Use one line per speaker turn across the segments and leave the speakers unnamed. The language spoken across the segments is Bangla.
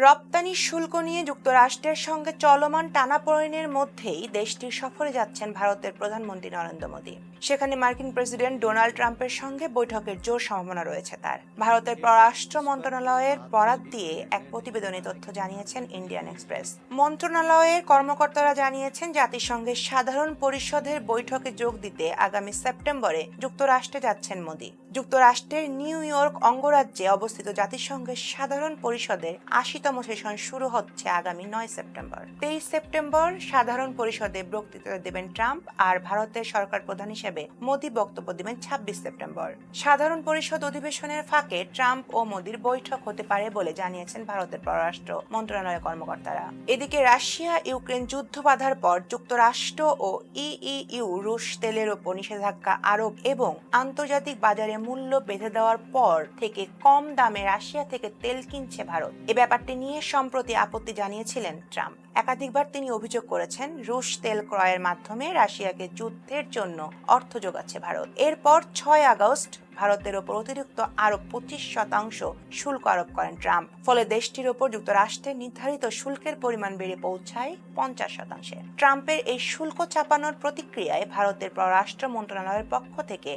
রপ্তানি শুল্ক নিয়ে যুক্তরাষ্ট্রের সঙ্গে চলমান টানাপোড়েনের মধ্যেই দেশটির সফরে যাচ্ছেন ভারতের প্রধানমন্ত্রী নরেন্দ্র মোদী। সেখানে মার্কিন প্রেসিডেন্ট ডোনাল্ড ট্রাম্পের সঙ্গে বৈঠকের জোর সম্ভাবনা রয়েছে তার। ভারতের পররাষ্ট্র মন্ত্রণালয়ের বরাত দিয়ে এক প্রতিবেদনে তথ্য জানিয়েছেন ইন্ডিয়ান এক্সপ্রেস। মন্ত্রণালয়ের কর্মকর্তারা জানিয়েছেন, জাতিসংঘের সাধারণ পরিষদের বৈঠকে যোগ দিতে আগামী সেপ্টেম্বরে যুক্তরাষ্ট্রে যাচ্ছেন মোদী। যুক্তরাষ্ট্রের নিউ ইয়র্ক অঙ্গরাজ্যে অবস্থিত জাতিসংঘের সাধারণ পরিষদের আশিতম সেশন শুরু হচ্ছে আগামী নয় সেপ্টেম্বর। তেইশ সেপ্টেম্বর সাধারণ পরিষদে বক্তৃতা দেবেন ট্রাম্প আর ভারতের সরকার প্রধান হিসেবে মোদী বক্তব্য দেবেন ছাব্বিশ সেপ্টেম্বর। সাধারণ পরিষদ অধিবেশনের ফাঁকে ট্রাম্প ও মোদীর বৈঠক হতে পারে বলে জানিয়েছেন ভারতের পররাষ্ট্র মন্ত্রণালয়ের কর্মকর্তারা। এদিকে রাশিয়া ইউক্রেন যুদ্ধ বাধার পর যুক্তরাষ্ট্র ও ইইউ রুশ তেলের ওপর নিষেধাজ্ঞা আরোপ এবং আন্তর্জাতিক বাজারে মূল্য বেঁধে দেওয়ার পর থেকে কম দামে রাশিয়া থেকে তেল কিনছে ভারত। এ ব্যাপারটি নিয়ে সম্প্রতি আপত্তি জানিয়েছিলেন ট্রাম্প। একাধিকবার তিনি অভিযোগ করেছেন, রুশ তেল ক্রয়ের মাধ্যমে রাশিয়াকে যুদ্ধের জন্য অর্থ যোগাচ্ছে ভারত। এরপর ছয় আগস্ট ভারতের ওপর অতিরিক্ত আরও পঁচিশ শতাংশ শুল্ক আরোপ করেন ট্রাম্প। ফলে দেশটির ওপর যুক্তরাষ্ট্রের নির্ধারিত শুল্কের পরিমাণ বেড়ে পৌঁছায় পঞ্চাশ শতাংশে। ট্রাম্পের এই শুল্ক চাপানোর প্রতিক্রিয়ায় ভারতের পররাষ্ট্র মন্ত্রণালয়ের পক্ষ থেকে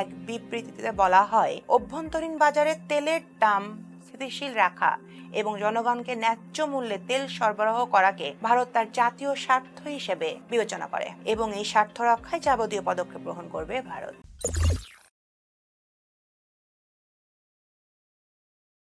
এক বিবৃতিতে বলা হয়, অভ্যন্তরীণ বাজারে তেলের দাম স্থিতিশীল রাখা এবং জনগণকে ন্যায্য মূল্যে তেল সরবরাহ করাকে ভারত তার জাতীয় স্বার্থ হিসেবে বিবেচনা করে এবং এই স্বার্থ রক্ষায় যাবতীয় পদক্ষেপ গ্রহণ করবে ভারত।